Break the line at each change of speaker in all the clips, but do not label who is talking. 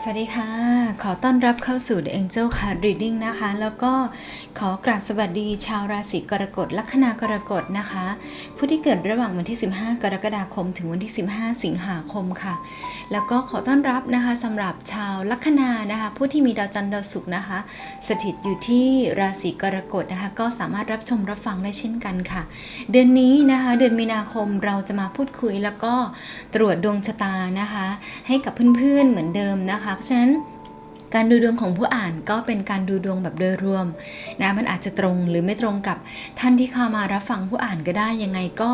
สวัสดีค่ะ ขอต้อนรับเข้าสู่ The Angel Card Reading นะคะ แล้วก็ขอกราบสวัสดีชาวราศีกรกฎลัคนากรกฎนะคะ ผู้ที่เกิดระหว่างวันที่ 15 กรกฎาคม ถึงวันที่ 15 สิงหาคมค่ะ แล้วก็ขอต้อนรับนะคะสำหรับชาวลัคนานะคะ ผู้ที่มีดาวจันทร์ดาวศุกร์นะคะ สถิตอยู่ที่ราศีกรกฎนะคะ ก็สามารถรับชมรับฟังได้เช่นกันค่ะ เดือนนี้นะคะ เดือนมีนาคมเราจะมาพูดคุยแล้วก็ตรวจดวงชะตานะคะ ให้กับเพื่อนๆเหมือนเดิมนะคะเพราะฉะนั้นการดูดวงของผู้อ่านก็เป็นการดูดวงแบบโดยรวมนะมันอาจจะตรงหรือไม่ตรงกับท่านที่เข้ามารับฟังผู้อ่านก็ได้ยังไงก็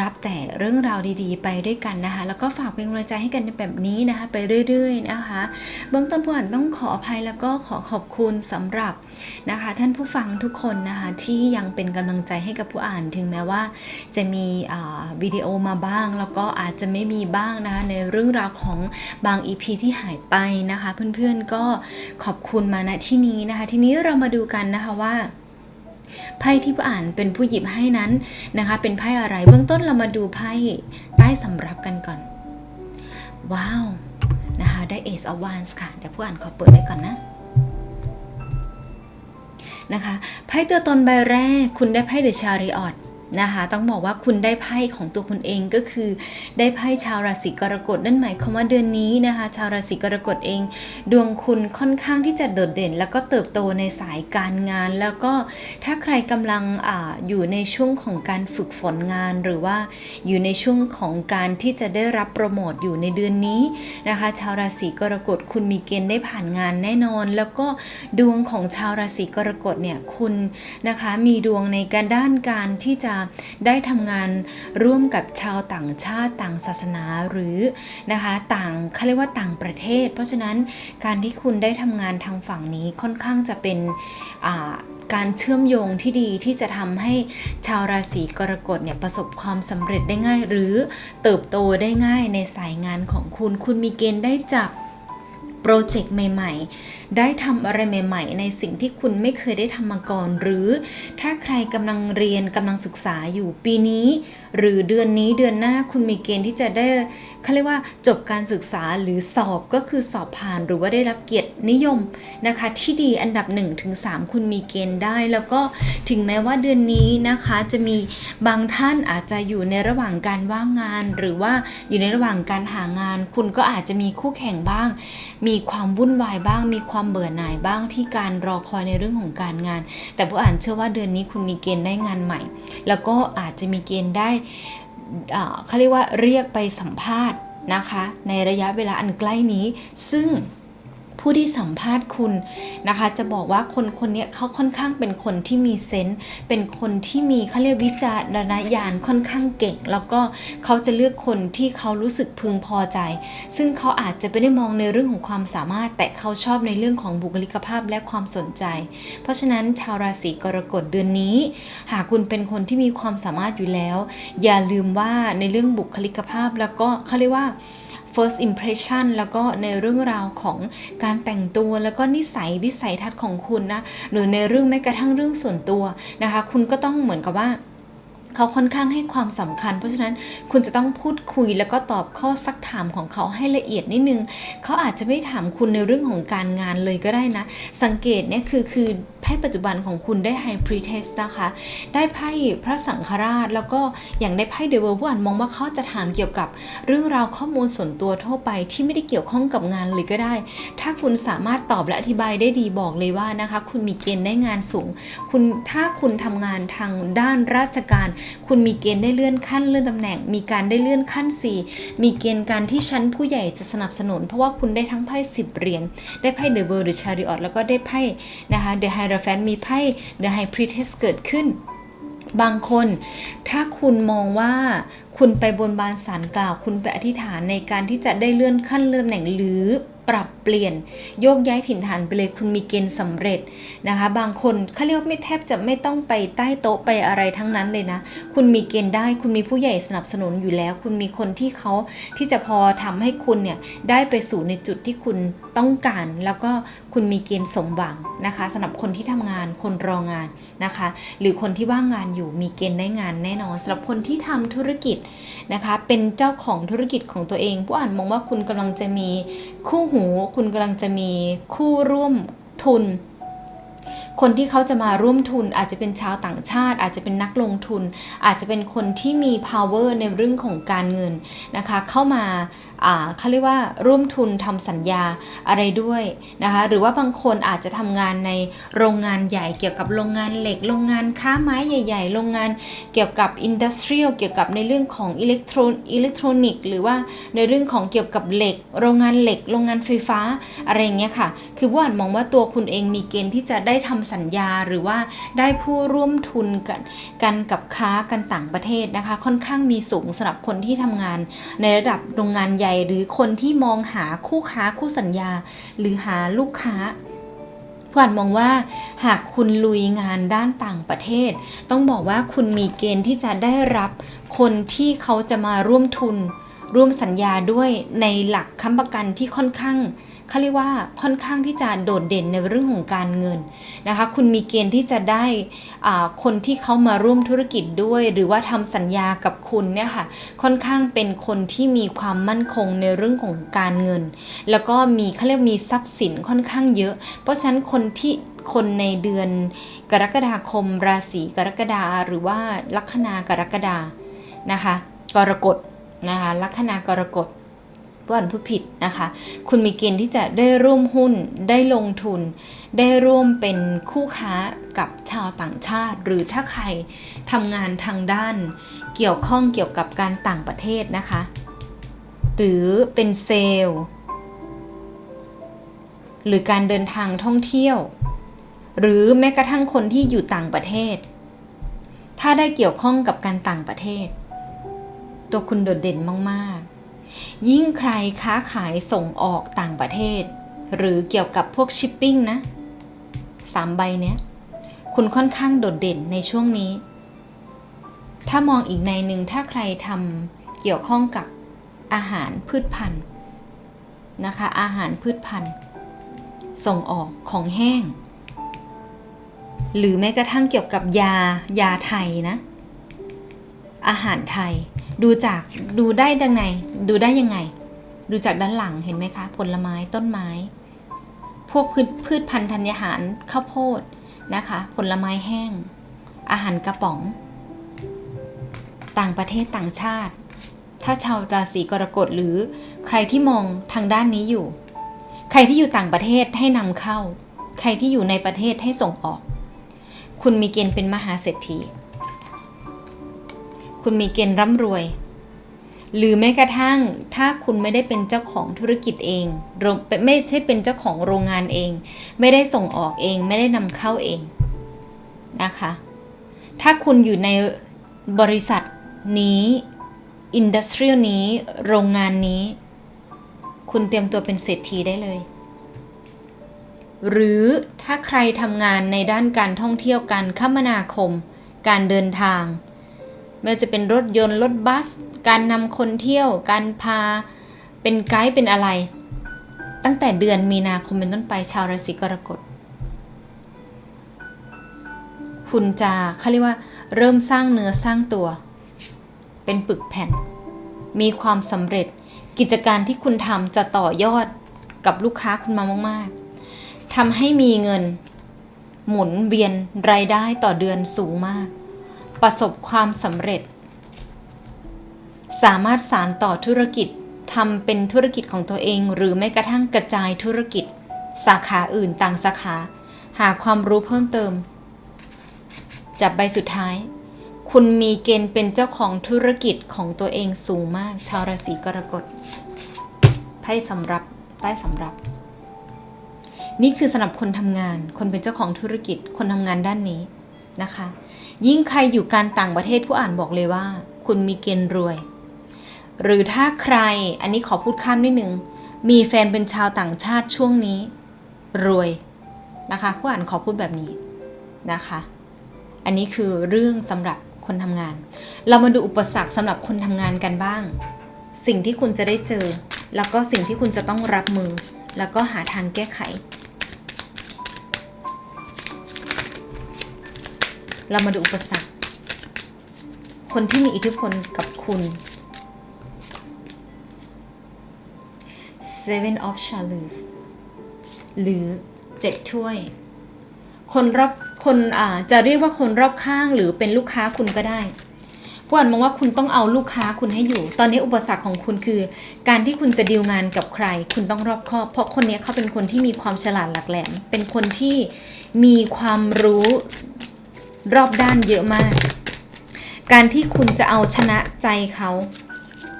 รับแต่เรื่องราวดีๆ ไปด้วยกันนะคะ แล้วก็ฝากเป็นกำลังใจให้กันในแบบนี้นะคะ ไปเรื่อยๆนะคะเบื้องต้นผู้อ่านต้องขออภัยแล้วก็ขอขอบคุณสำหรับนะคะ ท่านผู้ฟังทุกคนนะคะที่ยังเป็นกำลังใจให้กับผู้อ่านถึงแม้ว่า จะมีอ่าวิดีโอมาบ้าง แล้วก็อาจจะไม่มีบ้างนะคะในเรื่องราวของบาง EP ที่หายไปนะคะ เพื่อนๆก็ขอบคุณมาณที่นี้นะคะ ทีนี้เรามาดูกันนะคะว่า ไพ่ที่ผู้อ่านเป็นผู้หยิบให้นั้นนะคะ เป็นไพ่อะไรเบื้องต้นเรามาดูไพ่ใต้สำรับกันก่อน ว้าวนะคะได้ Ace of Wands ค่ะ เดี๋ยวผู้อ่านขอเปิดได้ก่อนนะนะคะไพ่ตัวตนใบแรกคุณได้ไพ่เดอะชาริออต นะคะต้องบอกว่าคุณได้ไพ่ของตัวคุณเองก็คือ ได้ไพ่ชาวราศีกรกฎนั่นหมายความว่าเดือนนี้นะคะ ชาวราศีกรกฎเอง ดวงคุณค่อนข้างที่จะโดดเด่น แล้วก็เติบโตในสายการงาน แล้วก็ถ้าใครกำลังออยู่ในช่วงของการฝึกฝนงาน หรือว่าอยู่ในช่วงของการที่จะได้รับโปรโมทอยู่ในเดือนนี้นะคะ ชาวราศีกรกฎคุณมีเกณฑ์ได้ผ่านงานแน่นอน แล้วก็ดวงของชาวราศีกรกฎเนี่ยคุณนะคะมีดวงในการด้านการที่จะได้ทำงานร่วมกับชาวต่างชาติต่างศาสนาหรือนะคะต่างเขาเรียกว่าต่างประเทศ เพราะฉะนั้นการที่คุณได้ทำงานทางฝั่งนี้ค่อนข้างจะเป็นการเชื่อมโยงที่ดีที่จะทำให้ชาวราศีกรกฎเนี่ยประสบความสำเร็จได้ง่าย หรือเติบโตได้ง่ายในสายงานของคุณ คุณมีเกณฑ์ได้จับ โปรเจกต์ใหม่ ๆ ได้ทำอะไรใหม่ ๆ ในสิ่งที่คุณไม่เคยได้ทำมาก่อน หรือถ้าใครกำลังเรียนกำลังศึกษาอยู่ปีนี้ หรือเดือนนี้เดือนหน้าคุณมีเกณฑ์ที่จะได้เขาเรียกว่าจบการศึกษาหรือสอบก็คือสอบผ่านหรือว่าได้รับเกียรตินิยมนะคะที่ดีอันดับ1-3คุณมีเกณฑ์ได้ แล้วก็ถึงแม้ว่าเดือนนี้นะคะจะมีบางท่านอาจจะอยู่ในระหว่างการว่างงาน หรือว่าอยู่ในระหว่างการหางาน คุณก็อาจจะมีคู่แข่งบ้าง มีีความวุ่นวายบ้าง มีความเบื่อหน่ายบ้างที่การรอคอยในเรื่องของการงาน แต่ผู้อ่านเชื่อว่าเดือนนี้คุณมีเกณฑ์ได้งานใหม่ แล้วก็อาจจะมีเกณฑ์ได้เขาเรียกว่าเรียกไปสัมภาษณ์นะคะ ในระยะเวลาอันใกล้นี้ซึ่ง ผู้ที่สัมภาษณ์คุณนะคะ จะบอกว่าคนคนนี้เขาค่อนข้างเป็นคนที่มีเซนส์เป็นคนที่มีเขาเรียกวิจารณญาณค่อนข้างเก่ง แล้วก็เขาจะเลือกคนที่เขารู้สึกพึงพอใจ ซึ่งเขาอาจจะไม่ได้มองในเรื่องของความสามารถ แต่เขาชอบในเรื่องของบุคลิกภาพและความสนใจ เพราะฉะนั้นชาวราศีกรกฎเดือนนี้ หากคุณเป็นคนที่มีความสามารถอยู่แล้ว อย่าลืมว่าในเรื่องบุคลิกภาพแล้วก็เขาเรียกว่า first impression แล้วก็ในเรื่องราวของการแต่งตัวแล้วก็นิสัยวิสัยทัศน์ของคุณนะหรือในเรื่องแม้กระทั่งเรื่องส่วนตัวนะคะ คุณก็ต้องเหมือนกับว่าเขาค่อนข้างให้ความสำคัญ เพราะฉะนั้นคุณจะต้องพูดคุยแล้วก็ตอบข้อซักถามของเขาให้ละเอียดนิดนึง เขาอาจจะไม่ถามคุณในเรื่องของการงานเลยก็ได้นะ สังเกตเนี่ยคือคือ ไพ่ปัจจุบันของคุณได้ไฮพรีเทสนะคะ ได้ไพ่พระสังฆราช แล้วก็อย่างได้ไพ่เดเวอร์ผู้อ่านมองว่าเขาจะถามเกี่ยวกับเรื่องราวข้อมูลส่วนตัวทั่วไปที่ไม่ได้เกี่ยวข้องกับงานเลยก็ได้ ถ้าคุณสามารถตอบและอธิบายได้ดีบอกเลยว่านะคะ คุณมีเกณฑ์ได้งานสูง คุณถ้าคุณทำงานทางด้านราชการ คุณมีเกณฑ์ได้เลื่อนขั้นเลื่อนตำแหน่ง มีการได้เลื่อนขั้น 4 มีเกณฑ์การที่ชั้นผู้ใหญ่จะสนับสนุน เพราะว่าคุณได้ทั้งไพ่10เหรียญได้ไพ่เดอะเวิร์หรือชาริออตแล้วก็ได้ไพ่นะคะเดอะไฮราแฟนมีไพ่เดอะไฮพรีเทสเกิดขึ้น บางคน ถ้าคุณมองว่าคุณไปบนบานสารกล่าว คุณไปอธิษฐานในการที่จะได้เลื่อนขั้นเลื่อนตำแหน่งหรือปรับเปลี่ยนโยกย้ายถิ่นฐานไปเลยคุณมีเกณฑ์สำเร็จนะคะ บางคนเขาเรียกว่าไม่แทบจะไม่ต้องไปใต้โต๊ะไปอะไรทั้งนั้นเลยนะ คุณมีเกณฑ์ได้คุณมีผู้ใหญ่สนับสนุนอยู่แล้ว คุณมีคนที่เขาที่จะพอทำให้คุณเนี่ยได้ไปสู่ในจุดที่คุณ ต้องการแล้วก็คุณมีเกณฑ์สมหวังนะคะสำหรับคนที่ทำงานคนรองานนะคะ หรือคนที่ว่างงานอยู่มีเกณฑ์ได้งานแน่นอนสำหรับคนที่ทำธุรกิจนะคะ เป็นเจ้าของธุรกิจของตัวเอง ผู้อ่านมองว่าคุณกำลังจะมีคู่หู คุณกำลังจะมีคู่ร่วมทุนคนที่เขาจะมาร่วมทุนอาจจะเป็นชาวต่างชาติ อาจจะเป็นนักลงทุน อาจจะเป็นคนที่มี power ในเรื่องของการเงินนะคะ เข้ามาเขาเรียกว่าร่วมทุนทำสัญญาอะไรด้วยนะคะหรือว่าบางคนอาจจะทำงานในโรงงานใหญ่เกี่ยวกับโรงงานเหล็ก โรงงานค้าไม้ใหญ่ ๆ โรงงานเกี่ยวกับอินดัสเทรียลเกี่ยวกับในเรื่องของอิเล็กทรอนอิเล็กทรอนิกส์หรือว่าในเรื่องของเกี่ยวกับเหล็ก โรงงานเหล็ก โรงงานไฟฟ้าอะไรเงี้ยค่ะ คือว่าอ่านมองว่าตัวคุณเองมีเกณฑ์ที่จะได้ทำสัญญาหรือว่าได้ผู้ร่วมทุนกันกันกับค้ากันต่างประเทศนะคะ ค่อนข้างมีสูงสำหรับคนที่ทำงานในระดับโรงงานใหญ่หรือคนที่มองหาคู่ค้าคู่สัญญา หรือหาลูกค้าผ่านมองว่าหากคุณลุยงานด้านต่างประเทศ ต้องบอกว่าคุณมีเกณฑ์ที่จะได้รับคนที่เขาจะมาร่วมทุน ร่วมสัญญาด้วยในหลักค้ำประกันที่ค่อนข้าง เขาเรียกว่าค่อนข้างที่จะโดดเด่นในเรื่องของการเงินนะคะ คุณมีเกณฑ์ที่จะได้คนที่เขามาร่วมธุรกิจด้วย หรือว่าทำสัญญากับคุณเนี่ยค่ะค่อนข้างเป็นคนที่มีความมั่นคงในเรื่องของการเงิน แล้วก็มีเขาเรียกมีทรัพย์สินค่อนข้างเยอะ เพราะฉะนั้นคนที่คนในเดือนกรกฎาคม ราศีกรกฎาหรือว่าลัคนากรกฎานะคะกรกฎนะคะลัคนากรกฎ วันผู้ผิดนะคะ คุณมีเกณฑ์ที่จะได้ร่วมหุ้น ได้ลงทุน ได้ร่วมเป็นคู่ค้ากับชาวต่างชาติ หรือถ้าใครทำงานทางด้าน เกี่ยวข้องเกี่ยวกับการต่างประเทศนะคะ หรือเป็นเซลล์ หรือการเดินทางท่องเที่ยว หรือแม้กระทั่งคนที่อยู่ต่างประเทศ ถ้าได้เกี่ยวข้องกับการต่างประเทศ ตัวคุณโดดเด่นมาก ยิ่งใครค้าขายส่งออกต่างประเทศ หรือเกี่ยวกับพวกชิปปิ้งนะสามใบเนี้ยคุณค่อนข้างโดดเด่นในช่วงนี้ ถ้ามองอีกในหนึ่งถ้าใครทำเกี่ยวข้องกับอาหารพืชพันธุ์นะคะ อาหารพืชพันธุ์ ส่งออกของแห้ง หรือแม้กระทั่งเกี่ยวกับยายาไทยนะ อาหารไทย ดูจากดูได้ดังไงดูได้ยังไง ดูจากด้านหลังเห็นไหมคะ ผลไม้ต้นไม้ พวกพืชพืชพันธุ์ธัญญาหารข้าวโพดนะคะ ผลไม้แห้ง อาหารกระป๋อง ต่างประเทศต่างชาติ ถ้าชาวราศีกรกฎหรือใครที่มองทางด้านนี้อยู่ ใครที่อยู่ต่างประเทศให้นำเข้า ใครที่อยู่ในประเทศให้ส่งออก คุณมีเกณฑ์เป็นมหาเศรษฐี คุณมีเกณฑ์ร่ำรวย หรือแม้กระทั่งถ้าคุณไม่ได้เป็นเจ้าของธุรกิจเอง ไม่ใช่เป็นเจ้าของโรงงานเอง ไม่ได้ส่งออกเอง ไม่ได้นำเข้าเองนะคะ ถ้าคุณอยู่ในบริษัทนี้อินดัสทรีนี้ โรงงานนี้ คุณเตรียมตัวเป็นเศรษฐีได้เลย หรือถ้าใครทำงานในด้านการท่องเที่ยวการคมนาคม การเดินทาง ไม่ว่าจะเป็นรถยนต์รถบัส การนำคนเที่ยว การพาเป็นไกด์เป็นอะไร ตั้งแต่เดือนมีนาคมเป็นต้นไปชาวราศีกรกฎคุณจะเขาเรียกว่าเริ่มสร้างเนื้อสร้างตัว เป็นปึกแผ่น มีความสำเร็จกิจการที่คุณทำจะต่อยอดกับลูกค้าคุณมามาก ๆทำให้มีเงิน หมุนเวียนรายได้ต่อเดือนสูงมาก ประสบความสำเร็จ สามารถสานต่อธุรกิจทำเป็นธุรกิจของตัวเอง หรือแม้กระทั่งกระจายธุรกิจ สาขาอื่นต่างสาขา หาความรู้เพิ่มเติม จับใบสุดท้าย คุณมีเกณฑ์เป็นเจ้าของธุรกิจของตัวเองสูงมาก ชาวราศีกรกฎไพ่สำรับใต้สำรับ นี่คือสำหรับคนทำงาน คนเป็นเจ้าของธุรกิจ คนทำงานด้านนี้นะคะ ยิ่งใครอยู่การต่างประเทศผู้อ่านบอกเลยว่า คุณมีเกณฑ์รวย หรือถ้าใครอันนี้ขอพูดข้ามนิดนึง มีแฟนเป็นชาวต่างชาติช่วงนี้ รวยนะคะ ผู้อ่านขอพูดแบบนี้นะคะ อันนี้คือเรื่องสำหรับคนทำงาน เรามาดูอุปสรรคสำหรับคนทำงานกันบ้าง สิ่งที่คุณจะได้เจอ แล้วก็สิ่งที่คุณจะต้องรับมือ แล้วก็หาทางแก้ไข เรามาดูอุปสรรค คนที่มีอิทธิพลกับคุณ Seven of Chalice หรือเจ็ดถ้วย คนรอบคนอ่าจะเรียกว่าคนรอบข้างหรือเป็นลูกค้าคุณก็ได้ผู้อ่านมองว่าคุณต้องเอาลูกค้าคุณให้อยู่ ตอนนี้อุปสรรคของคุณคือ การที่คุณจะดีลงานกับใคร คุณต้องรอบคอบ เพราะคนนี้เขาเป็นคนที่มีความฉลาดหลักแหลม เป็นคนที่มีความรู้ รอบด้านเยอะมาก การที่คุณจะเอาชนะใจเขา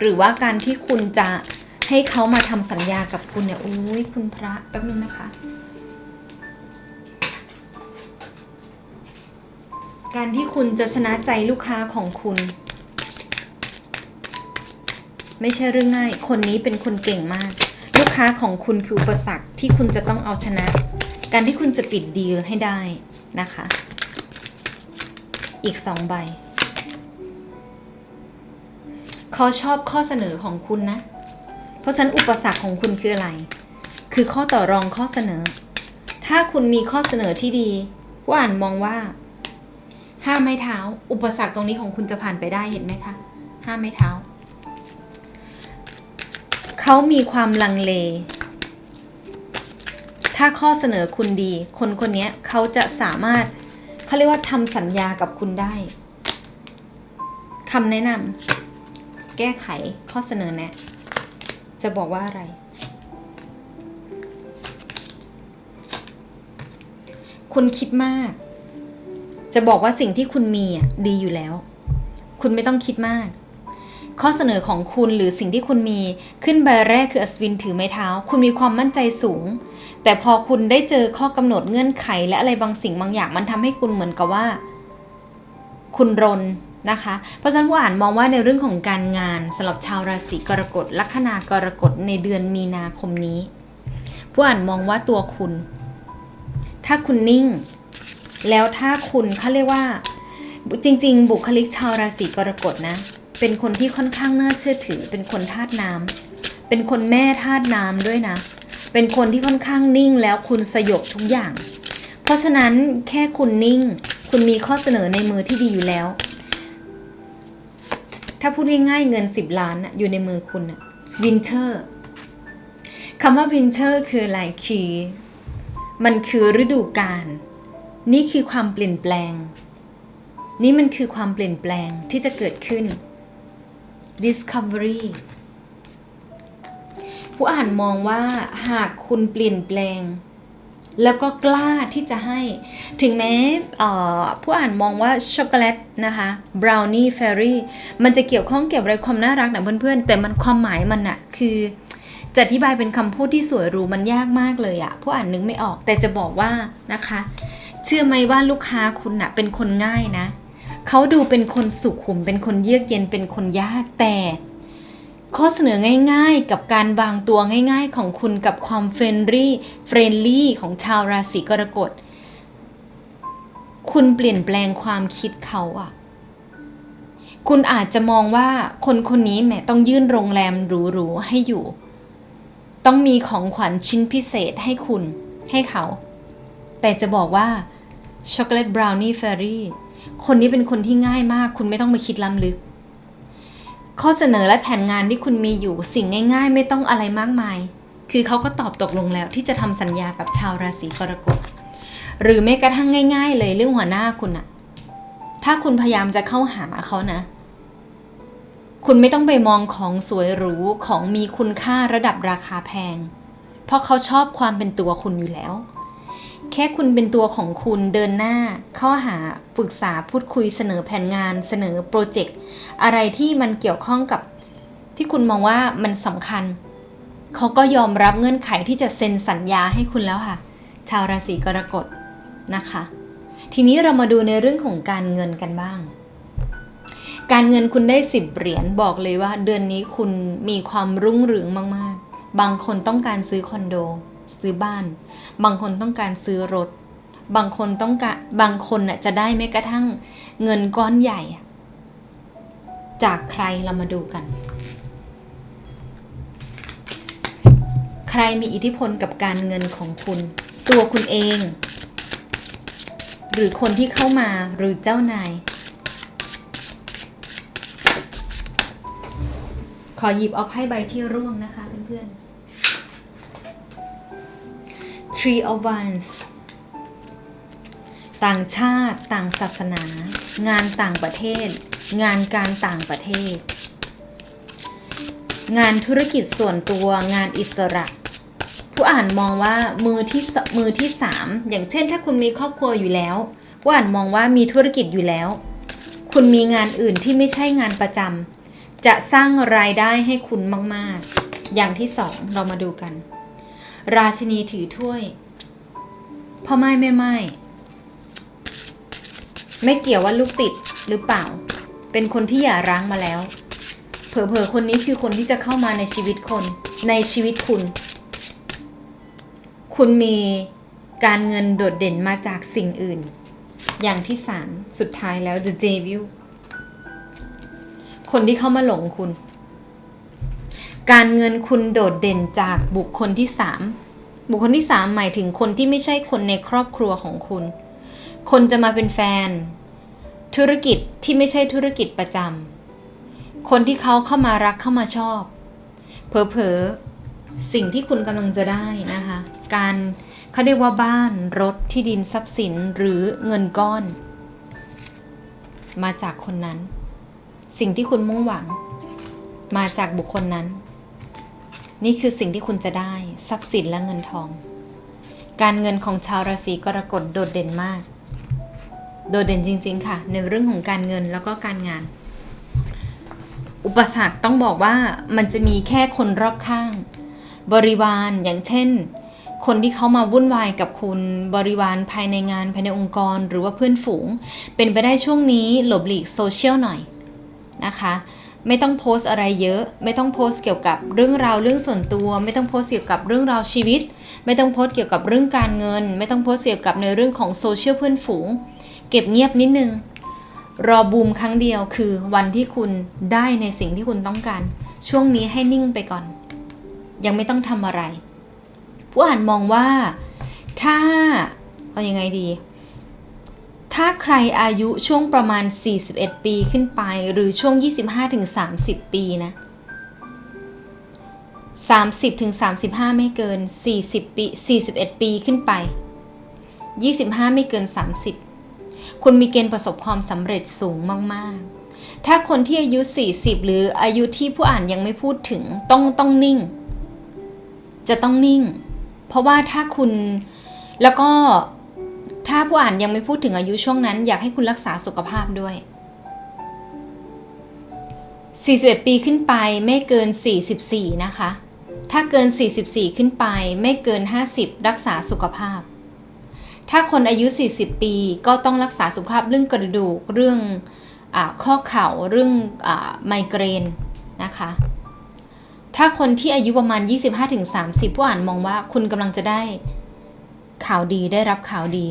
หรือว่าการที่คุณจะให้เขามาทำสัญญากับคุณเนี่ยอุ้ยคุณพระแป๊บนึงนะคะ การที่คุณจะชนะใจลูกค้าของคุณ ไม่ใช่เรื่องง่าย คนนี้เป็นคนเก่งมาก ลูกค้าของคุณคืออุปสรรคที่คุณจะต้องเอาชนะ การที่คุณจะปิดดีลให้ได้นะคะ อีกสองใบเขาชอบข้อเสนอของคุณนะ เพราะฉะนั้นอุปสรรคของคุณคืออะไร คือข้อต่อรองข้อเสนอ ถ้าคุณมีข้อเสนอที่ดีว่าอ่านมองว่า ห้าไม้เท้า อุปสรรคตรงนี้ของคุณจะผ่านไปได้เห็นไหมคะห้าไม้เท้า เขามีความลังเล ถ้าข้อเสนอคุณดี คนคนนี้เขาจะสามารถ เขาเรียกว่าทำสัญญากับคุณได้คำแนะนำแก้ไขข้อเสนอแนะ จะบอกว่าอะไร คุณคิดมาก จะบอกว่าสิ่งที่คุณมีอะดีอยู่แล้ว คุณไม่ต้องคิดมาก ข้อเสนอของคุณหรือสิ่งที่คุณมีขึ้นใบแรกคืออัศวินถือไม้เท้า คุณมีความมั่นใจสูง แต่พอคุณได้เจอข้อกำหนดเงื่อนไขและอะไรบางสิ่งบางอย่างมันทำให้คุณเหมือนกับว่า คุณรนนะคะ เพราะฉะนั้นผู้อ่านมองว่าในเรื่องของการงานสำหรับชาวราศีกรกฎลัคนากรกฎในเดือนมีนาคมนี้ ผู้อ่านมองว่าตัวคุณ ถ้าคุณนิ่ง แล้วถ้าคุณเขาเรียกว่า จริง ๆ บุคลิกชาวราศีกรกฎนะ เป็นคนที่ค่อนข้างน่าเชื่อถือ เป็นคนธาตุน้ำเป็นคนแม่ธาตุน้ำด้วยนะ เป็นคนที่ค่อนข้างนิ่งแล้วคุณสยบทุกอย่าง เพราะฉะนั้นแค่คุณนิ่ง คุณมีข้อเสนอในมือที่ดีอยู่แล้ว ถ้าพูดง่ายๆเงิน 10 ล้านอยู่ในมือคุณวินเทอร์คำว่าวินเทอร์คืออะไรคือมันคือฤดูกาลนี่คือความเปลี่ยนแปลง นี่มันคือความเปลี่ยนแปลงที่จะเกิดขึ้น discovery ผู้อ่านมองว่าหากคุณเปลี่ยนแปลง แล้วก็กล้าที่จะให้ ถึงแม้ผู้อ่านมองว่าช็อกโกแลตนะคะบราวนี่เฟรรี่มันจะเกี่ยวข้องเกี่ยวกับอะไรความน่ารักนะเพื่อนๆ แต่มันความหมายมันอะคือจะอธิบายเป็นคำพูดที่สวยหรูมันยากมากเลยอะผู้อ่านนึกไม่ออก แต่จะบอกว่านะคะ เชื่อไหมว่าลูกค้าคุณอะเป็นคนง่ายนะ เขาดูเป็นคนสุขุมเป็นคนเยือกเย็นเป็นคนยากแต่ข้อเสนอง่ายๆ กับการวางตัวง่าย ๆ ของคุณกับความเฟรนลี่เฟรนลี่ของชาวราศีกรกฎ คุณเปลี่ยนแปลงความคิดเขาอะคุณอาจจะมองว่าคนคนนี้แหมต้องยื่นโรงแรมหรูๆให้อยู่ ต้องมีของขวัญชิ้นพิเศษให้คุณให้เขา แต่จะบอกว่าช็อกโกแลตบราวนี่เฟรรี่ คนนี้เป็นคนที่ง่ายมาก คุณไม่ต้องมาคิดล้ำลึก ข้อเสนอและแผนงานที่คุณมีอยู่สิ่งง่าย ๆ ไม่ต้องอะไรมากมาย คือเขาก็ตอบตกลงแล้วที่จะทำสัญญากับชาวราศีกรกฎหรือแม้กระทั่งง่าย ๆ เลยเรื่องหัวหน้าคุณอะถ้าคุณพยายามจะเข้าหาเขานะ คุณไม่ต้องไปมองของสวยหรูของมีคุณค่าระดับราคาแพง เพราะเขาชอบความเป็นตัวคุณอยู่แล้ว แค่คุณเป็นตัวของคุณเดินหน้า เข้าหาปรึกษาพูดคุยเสนอแผนงานเสนอโปรเจกต์อะไรที่มันเกี่ยวข้องกับที่คุณมองว่ามันสำคัญ เขาก็ยอมรับเงื่อนไขที่จะเซ็นสัญญาให้คุณแล้วค่ะ ชาวราศีกรกฎนะคะ ทีนี้เรามาดูในเรื่องของการเงินกันบ้าง การเงินคุณได้สิบเหรียญบอกเลยว่าเดือนนี้คุณมีความรุ่งเรืองมาก ๆ บางคนต้องการซื้อคอนโด ซื้อบ้าน บางคนต้องการซื้อรถ บางคนต้องการบางคนน่ะจะได้แม้กระทั่งเงินก้อนใหญ่ จากใครเรามาดูกัน ใครมีอิทธิพลกับการเงินของคุณ ตัวคุณเอง หรือคนที่เข้ามาหรือเจ้านายขอหยิบเอาไพ่ใบที่ร่วงนะคะเพื่อนๆ Three of Wands ต่างชาติต่างศาสนา งานต่างประเทศ งานการต่างประเทศ งานธุรกิจส่วนตัวงานอิสระ ผู้อ่านมองว่ามือที่มือที่สามอย่างเช่น ถ้าคุณมีครอบครัวอยู่แล้ว ผู้อ่านมองว่ามีธุรกิจอยู่แล้ว คุณมีงานอื่นที่ไม่ใช่งานประจำจะสร้างรายได้ให้คุณมาก ๆ อย่างที่สองเรามาดูกัน ราชินีถือถ้วยพ่อไม่ไม่ไม่ ไม่เกี่ยวว่าลูกติดหรือเปล่า เป็นคนที่หย่าร้างมาแล้ว เผลอๆคนนี้คือคนที่จะเข้ามาในชีวิตคนในชีวิตคุณ คุณมีการเงินโดดเด่นมาจากสิ่งอื่น อย่างที่สามสุดท้ายแล้ว The Devil คนที่เข้ามาหลงคุณ การเงินคุณโดดเด่นจากบุคคลที่สามบุคคลที่สามหมายถึงคนที่ไม่ใช่คนในครอบครัวของคุณ คนจะมาเป็นแฟน ธุรกิจที่ไม่ใช่ธุรกิจประจำคนที่เขาเข้ามารักเข้ามาชอบ เผลอๆสิ่งที่คุณกำลังจะได้นะคะ การเขาเรียกว่าบ้านรถที่ดินทรัพย์สินหรือเงินก้อน มาจากคนนั้น สิ่งที่คุณมุ่งหวัง มาจากบุคคลนั้น นี่คือสิ่งที่คุณจะได้ ทรัพย์สินและเงินทอง การเงินของชาวราศีกรกฎโดดเด่นมาก โดดเด่นจริง ๆ ค่ะ ในเรื่องของการเงินแล้วก็การงาน อุปสรรคต้องบอกว่ามันจะมีแค่คนรอบข้าง บริวารอย่างเช่น คนที่เขามาวุ่นวายกับคุณบริวารภายในงานภายในองค์กร หรือว่าเพื่อนฝูง เป็นไปได้ช่วงนี้หลบหลีกโซเชียลหน่อยนะคะ ไม่ต้องโพสอะไรเยอะ ไม่ต้องโพสเกี่ยวกับเรื่องราวเรื่องส่วนตัว ไม่ต้องโพสเกี่ยวกับเรื่องราวชีวิต ไม่ต้องโพสเกี่ยวกับเรื่องการเงิน ไม่ต้องโพสเกี่ยวกับในเรื่องของโซเชียลเพื่อนฝูง เก็บเงียบนิดนึง รอบูมครั้งเดียวคือวันที่คุณได้ในสิ่งที่คุณต้องการ ช่วงนี้ให้นิ่งไปก่อน ยังไม่ต้องทำอะไร ผู้อ่านมองว่าถ้าเอาอยัางไงดี ถ้าใครอายุช่วงประมาณ 41 ปีขึ้นไป หรือช่วง 25-30 ปีนะ 30-35 ไม่เกิน 40 ปี 41 ปีขึ้นไป 25 ไม่เกิน 30 คุณมีเกณฑ์ประสบความสำเร็จสูงมาก ๆ ถ้าคนที่อายุ 40 หรืออายุที่ผู้อ่านยังไม่พูดถึงต้องต้องนิ่ง จะต้องนิ่ง เพราะว่าถ้าคุณแล้วก็ ถ้าผู้อ่านยังไม่พูดถึงอายุช่วงนั้น อยากให้คุณรักษาสุขภาพด้วย 41 ปีขึ้นไปไม่เกิน 44 นะคะ ถ้าเกิน 44 ขึ้นไปไม่เกิน 50 รักษาสุขภาพ ถ้าคนอายุ 40 ปีก็ต้องรักษาสุขภาพเรื่องกระดูกเรื่องอข้อเข่าเรื่องอไมเกรนนะคะ ถ้าคนที่อายุประมาณ 25-30 ผู้อ่านมองว่าคุณกำลังจะได้ข่าวดีได้รับข่าวดี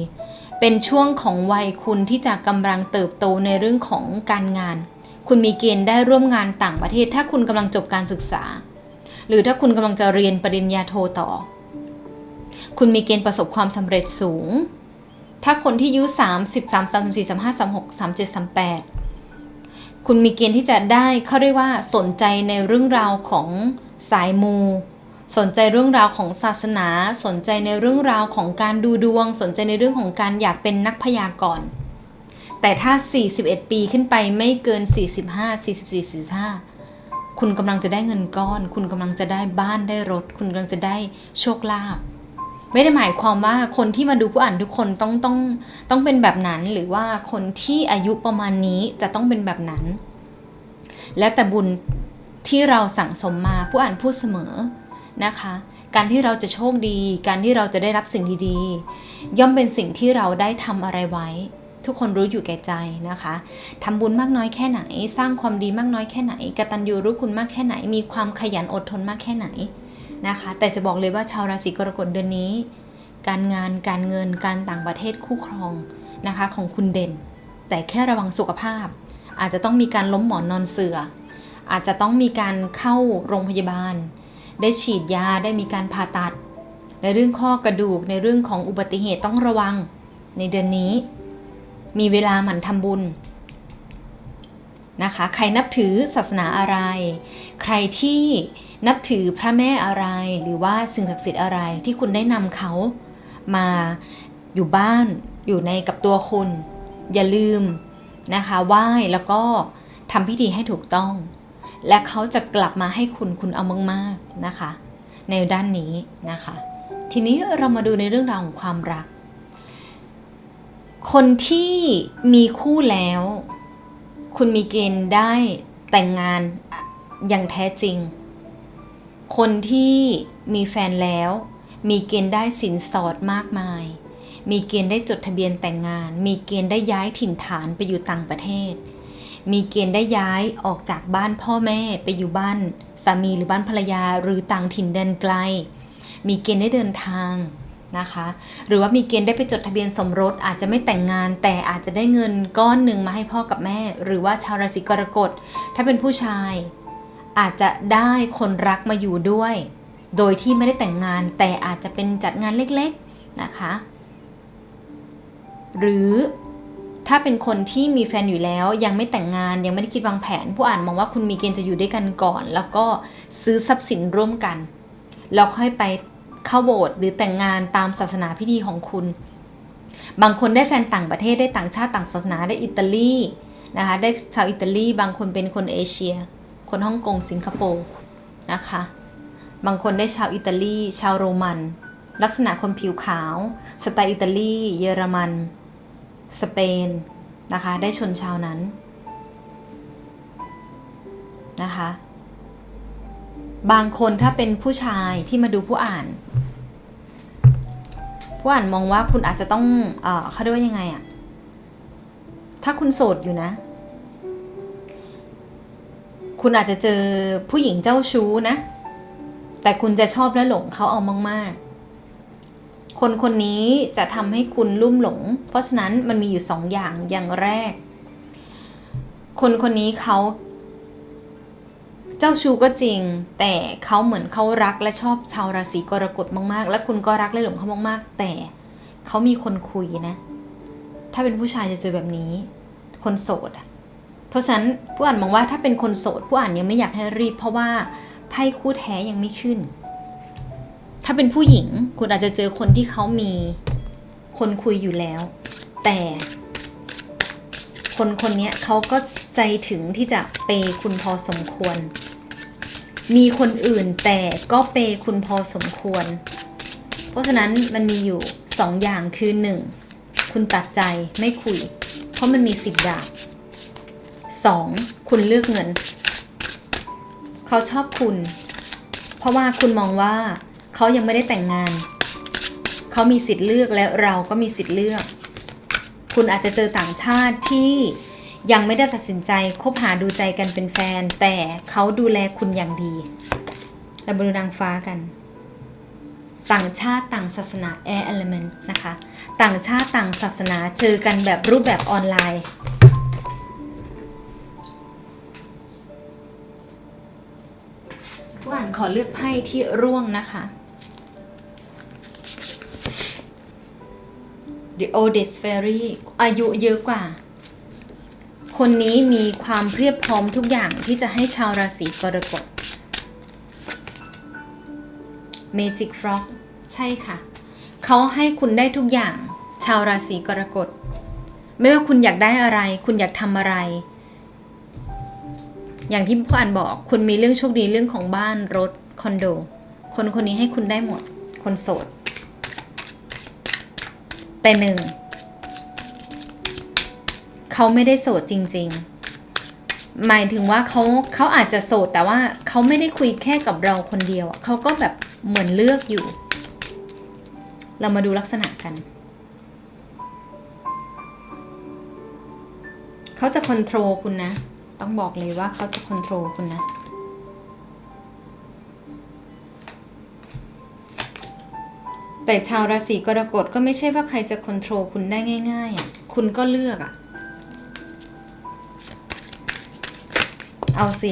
เป็นช่วงของวัยคุณที่จะกำลังเติบโตในเรื่องของการงาน คุณมีเกณฑ์ได้ร่วมงานต่างประเทศ ถ้าคุณกำลังจบการศึกษา หรือถ้าคุณกำลังจะเรียนปริญญาโทต่อ คุณมีเกณฑ์ประสบความสำเร็จสูง ถ้าคนที่อายุ30 33 34 35 36 37 38 คุณมีเกณฑ์ที่จะได้เขาเรียกว่าสนใจในเรื่องราวของสายมู สนใจเรื่องราวของศาสนา สนใจในเรื่องราวของการดูดวง สนใจในเรื่องของการอยากเป็นนักพยากรณ์แต่ถ้า 41 ปีขึ้นไปไม่เกิน 45 44 45 คุณกำลังจะได้เงินก้อน คุณกำลังจะได้บ้านได้รถ คุณกำลังจะได้โชคลาภไม่ได้หมายความว่าคนที่มาดูผู้อ่านทุกคนต้องต้องต้องเป็นแบบนั้นหรือว่าคนที่อายุประมาณนี้จะต้องเป็นแบบนั้น และแต่บุญที่เราสั่งสมมาผู้อ่านพูดเสมอ นะคะ การที่เราจะโชคดี การที่เราจะได้รับสิ่งดีๆ ย่อมเป็นสิ่งที่เราได้ทำอะไรไว้ ทุกคนรู้อยู่แก่ใจนะคะทำบุญมากน้อยแค่ไหน สร้างความดีมากน้อยแค่ไหนกตัญญูรู้คุณมากแค่ไหน มีความขยันอดทนมากแค่ไหนนะคะ แต่จะบอกเลยว่าชาวราศีกรกฎเดือนนี้ การงานการเงินการต่างประเทศคู่ครองนะคะของคุณเด่น แต่แค่ระวังสุขภาพ อาจจะต้องมีการล้มหมอนนอนเสืออาจจะต้องมีการเข้าโรงพยาบาล ได้ฉีดยาได้มีการผ่าตัด ในเรื่องข้อกระดูกในเรื่องของอุบัติเหตุต้องระวัง ในเดือนนี้ มีเวลาหมั่นทำบุญนะคะ ใครนับถือศาสนาอะไร ใครที่นับถือพระแม่อะไร หรือว่าสิ่งศักดิ์สิทธิ์อะไรที่คุณได้นำเขามาอยู่บ้านอยู่ในกับตัวคุณ อย่าลืมนะคะไหว้แล้วก็ทำพิธีให้ถูกต้อง และเขาจะกลับมาให้คุณคุณเอามากๆนะคะ ในด้านนี้นะคะ ทีนี้เรามาดูในเรื่องราวของความรัก คนที่มีคู่แล้ว คุณมีเกณฑ์ได้แต่งงานอย่างแท้จริง คนที่มีแฟนแล้ว มีเกณฑ์ได้สินสอดมากมาย มีเกณฑ์ได้จดทะเบียนแต่งงาน มีเกณฑ์ได้ย้ายถิ่นฐานไปอยู่ต่างประเทศ มีเกณฑ์ได้ย้ายออกจากบ้านพ่อแม่ไปอยู่บ้านสามีหรือบ้านภรรยาหรือต่างถิ่นแดนไกล มีเกณฑ์ได้เดินทางนะคะ หรือว่ามีเกณฑ์ได้ไปจดทะเบียนสมรสอาจจะไม่แต่งงาน แต่อาจจะได้เงินก้อนหนึ่งมาให้พ่อกับแม่ หรือว่าชาวราศีกรกฎถ้าเป็นผู้ชาย อาจจะได้คนรักมาอยู่ด้วย โดยที่ไม่ได้แต่งงาน แต่อาจจะเป็นจัดงานเล็กๆนะคะ หรือ ถ้าเป็นคนที่มีแฟนอยู่แล้วยังไม่แต่งงานยังไม่ได้คิดวางแผน ผู้อ่านมองว่าคุณมีเกณฑ์จะอยู่ด้วยกันก่อน แล้วก็ซื้อทรัพย์สินร่วมกัน แล้วค่อยไปเข้าโบสถ์หรือแต่งงานตามศาสนาพิธีของคุณ บางคนได้แฟนต่างประเทศได้ต่างชาติต่างศาสนาได้อิตาลีนะคะได้ชาวอิตาลีบางคนเป็นคนเอเชีย คนฮ่องกงสิงคโปร์นะคะบางคนได้ชาวอิตาลีชาวโรมัน ลักษณะคนผิวขาว สไตล์อิตาลี เยอรมัน สเปนนะคะ ได้ชนชาวนั้นนะคะ บางคนถ้าเป็นผู้ชายที่มาดูผู้อ่าน ผู้อ่านมองว่าคุณอาจจะต้องเออเขาเรียกว่ายังไงอะถ้าคุณโสดอยู่นะ คุณอาจจะเจอผู้หญิงเจ้าชู้นะ แต่คุณจะชอบและหลงเขาเอามากๆ คนคนนี้จะทำให้คุณลุ่มหลง เพราะฉะนั้นมันมีอยู่สองอย่างอย่างแรก คนคนนี้เขาเจ้าชู้ก็จริง แต่เขาเหมือนเขารักและชอบชาวราศีกรกฎมากๆ และคุณก็รักและหลงเขามากๆ แต่เขามีคนคุยนะ ถ้าเป็นผู้ชายจะเจอแบบนี้ คนโสดอะเพราะฉะนั้นผู้อ่านมองว่าถ้าเป็นคนโสด ผู้อ่านยังไม่อยากให้รีบ เพราะว่าไพ่คู่แท้ยังไม่ขึ้น ถ้าเป็นผู้หญิงคุณอาจจะเจอคนที่เขามีคนคุยอยู่แล้ว แต่คนคนนี้เขาก็ใจถึงที่จะเปย์คุณพอสมควร มีคนอื่นแต่ก็เปย์คุณพอสมควร เพราะฉะนั้นมันมีอยู่สองอย่างคือหนึ่งคุณตัดใจไม่คุย เพราะมันมีสิบดาบสองคุณเลือกเงิน เขาชอบคุณ เพราะว่าคุณมองว่า เขายังไม่ได้แต่งงาน เขามีสิทธิ์เลือกและเราก็มีสิทธิ์เลือก คุณอาจจะเจอต่างชาติที่ยังไม่ได้ตัดสินใจคบหาดูใจกันเป็นแฟน แต่เขาดูแลคุณอย่างดีเรามาดูนางฟ้ากัน ต่างชาติต่างศาสนา Air Element นะคะ ต่างชาติต่างศาสนาเจอกันแบบรูปแบบออนไลน์ผู้อ่านขอเลือกไพ่ที่ร่วงนะคะ The Oldest Fairy อายุเยอะกว่า คนนี้มีความเพียบพร้อมทุกอย่างที่จะให้ชาวราศีกรกฎ Magic Frog ใช่ค่ะ เขาให้คุณได้ทุกอย่าง ชาวราศีกรกฎ ไม่ว่าคุณอยากได้อะไร คุณอยากทำอะไร อย่างที่พ่ออันบอก คุณมีเรื่องโชคดีเรื่องของบ้านรถคอนโด คนคนนี้ให้คุณได้หมด คนโสด แต่หนึ่งเขาไม่ได้โสดจริง ๆ หมายถึงว่าเขาเขาอาจจะโสดแต่ว่าเขาไม่ได้คุยแค่กับเราคนเดียวเขาก็แบบเหมือนเลือกอยู่ เรามาดูลักษณะกันเขาจะคอนโทรลคุณนะ ต้องบอกเลยว่าเขาจะคอนโทรลคุณนะ แต่ชาวราศีกรกฎก็ไม่ใช่ว่าใครจะคอนโทรลคุณได้ง่ายๆอะคุณก็เลือกอะ เอาสิ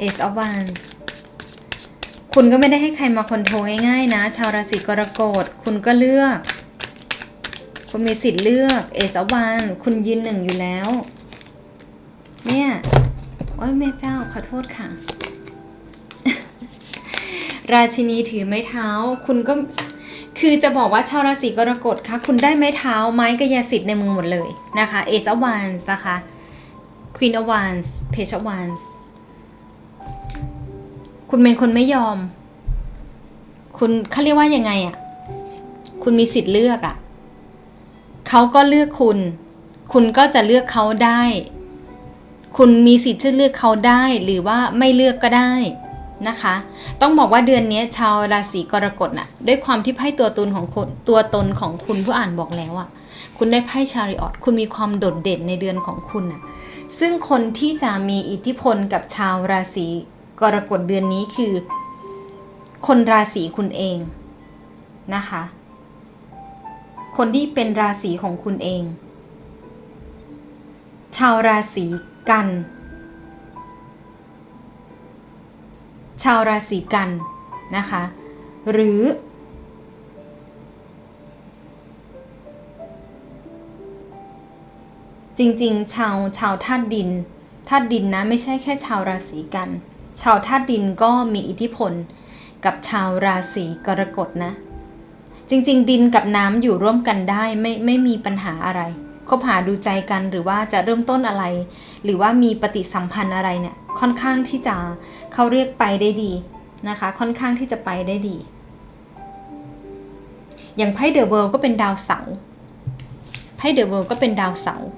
Ace of Wands คุณก็ไม่ได้ให้ใครมาคอนโทรลง่ายๆนะ ชาวราศีกรกฎคุณก็เลือก คุณมีสิทธิ์เลือก Ace of Wands คุณยืนหนึ่งอยู่แล้ว เนี่ย โอ้ยแม่เจ้าขอโทษค่ะ ราชินีถือไม้เท้า คุณก็คือจะบอกว่าชาวราศีกรกฎคะคุณได้ไม้เท้าไม้กายสิทธิ์ในมือหมดเลยนะคะ Ace of Wands นะคะ Queen of Wands Page of Wands คุณเป็นคนไม่ยอม คุณเขาเรียกว่ายังไงอะ่ะ คุณมีสิทธิ์เลือกอะ่ะเขาก็เลือกคุณ คุณก็จะเลือกเขาได้ คุณมีสิทธิ์จะเลือกเขาได้ หรือว่าไม่เลือกก็ได้ นะคะ ต้องบอกว่าเดือนนี้ชาวราศีกรกฎน่ะ ด้วยความที่ไพ่ตัวตนของคุณตัวตนของคุณผู้อ่านบอกแล้วอะคุณได้ไพ่ชาริออตคุณมีความโดดเด่นในเดือนของคุณน่ะ ซึ่งคนที่จะมีอิทธิพลกับชาวราศีกรกฎเดือนนี้คือ คนราศีคุณเองนะคะ คนที่เป็นราศีของคุณเอง ชาวราศีกัน ชาวราศีกันนะคะ หรือ จริงๆ ชาวชาวธาตุดินธาตุดินนะไม่ใช่แค่ชาวราศีกัน ชาวธาตุดินก็มีอิทธิพลกับชาวราศีกรกฎนะ จริงๆ ดินกับน้ำอยู่ร่วมกันได้ไม่ไม่มีปัญหาอะไรคบหาดูใจกันหรือว่าจะเริ่มต้นอะไร หรือว่ามีปฏิสัมพันธ์อะไรเนี่ย ค่อนข้างที่จะเขาเรียกไปได้ดีนะคะ ค่อนข้างที่จะไปได้ดี อย่างไพ่เดอะเวิลด์ก็เป็นดาวเสาร์ไพ่เดอะเวิลด์ก็เป็นดาวเสาร์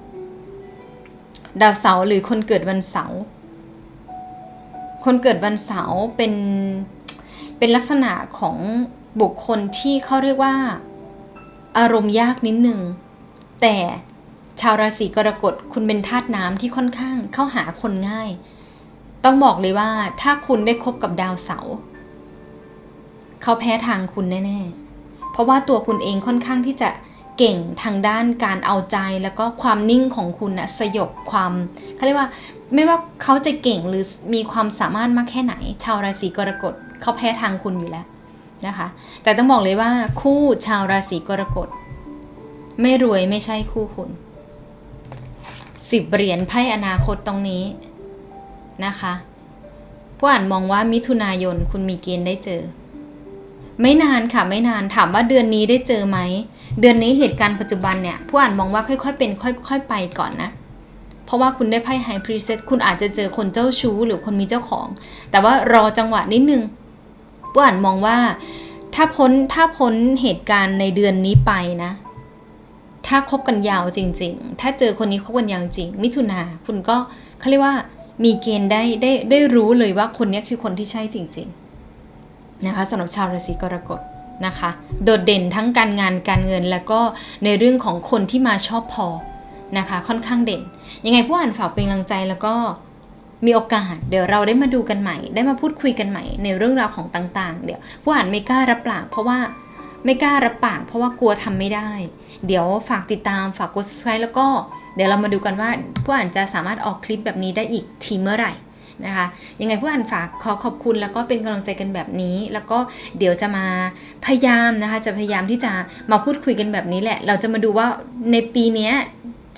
ดาวเสาร์หรือคนเกิดวันเสาร์คนเกิดวันเสาร์เป็นเป็นลักษณะของบุคคลที่เขาเรียกว่า อารมณ์ยากนิดนึงแต่ชาวราศีกรกฎคุณเป็นธาตุน้ำที่ค่อนข้างเข้าหาคนง่าย ต้องบอกเลยว่าถ้าคุณได้คบกับดาวเสาร์เขาแพ้ทางคุณแน่ๆ เพราะว่าตัวคุณเองค่อนข้างที่จะเก่งทางด้านการเอาใจแล้วก็ความนิ่งของคุณนะสยบความเขาเรียกว่าไม่ว่าเขาจะเก่งหรือมีความสามารถมากแค่ไหน ชาวราศีกรกฎเขาแพ้ทางคุณอยู่แล้วนะคะ แต่ต้องบอกเลยว่าคู่ชาวราศีกรกฎไม่รวยไม่ใช่คู่คุณสิบเหรียญไพ่อนาคตตรงนี้ นะคะผู้อ่านมองว่ามิถุนายนคุณมีเกณฑ์ได้เจอ ไม่นานค่ะไม่นานถามว่าเดือนนี้ได้เจอไหม เดือนนี้เหตุการณ์ปัจจุบันเนี่ยผู้อ่านมองว่าค่อยๆเป็นค่อยๆไปก่อนนะ เพราะว่าคุณได้ไพ่ไฮพรีเซตคุณอาจจะเจอคนเจ้าชู้หรือคนมีเจ้าของ แต่ว่ารอจังหวะนิดนึงผู้อ่านมองว่าถ้าพ้นถ้าพ้นเหตุการณ์ในเดือนนี้ไปนะ ถ้าคบกันยาวจริง ๆ ถ้าเจอคนนี้คบกันยาวจริง มิถุนาคุณก็เขาเรียกว่า มีเกณฑ์ได้ได้ได้รู้เลยว่าคนนี้คือคนที่ใช่จริงๆนะคะสำหรับชาวราศีกรกฎนะคะ โดดเด่นทั้งการงานการเงินแล้วก็ในเรื่องของคนที่มาชอบพอนะคะ ค่อนข้างเด่น ยังไงผู้อ่านฝากเป็นกำลังใจแล้วก็มีโอกาสเดี๋ยวเราได้มาดูกันใหม่ ได้มาพูดคุยกันใหม่ในเรื่องราวของต่างๆ เดี๋ยวผู้อ่านไม่กล้ารับปากเพราะว่าไม่กล้ารับปากเพราะว่ากลัวทำไม่ได้ เดี๋ยวฝากติดตามฝากกด subscribe แล้วก็ เดี๋ยวเรามาดูกันว่าผู้อ่านจะสามารถออกคลิปแบบนี้ได้อีกทีเมื่อไหร่นะคะยังไงผู้อ่านฝากขอขอบคุณแล้วก็เป็นกำลังใจกันแบบนี้ แล้วก็เดี๋ยวจะมาพยายามนะคะ จะพยายามที่จะมาพูดคุยกันแบบนี้แหละ เราจะมาดูว่าในปีนี้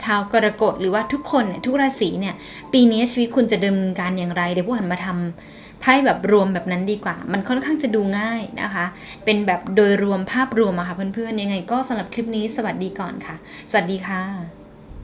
ชาวกรกฎหรือว่าทุกคนทุกราศีเนี่ยปีนี้ชีวิตคุณจะดำเนินการอย่างไร เดี๋ยวผู้อ่านมาทำไพ่แบบรวมแบบนั้นดีกว่า มันค่อนข้างจะดูง่ายนะคะ เป็นแบบโดยรวมภาพรวมอะค่ะเพื่อนๆยังไงก็สำหรับคลิปนี้สวัสดีก่อนค่ะ สวัสดีค่ะ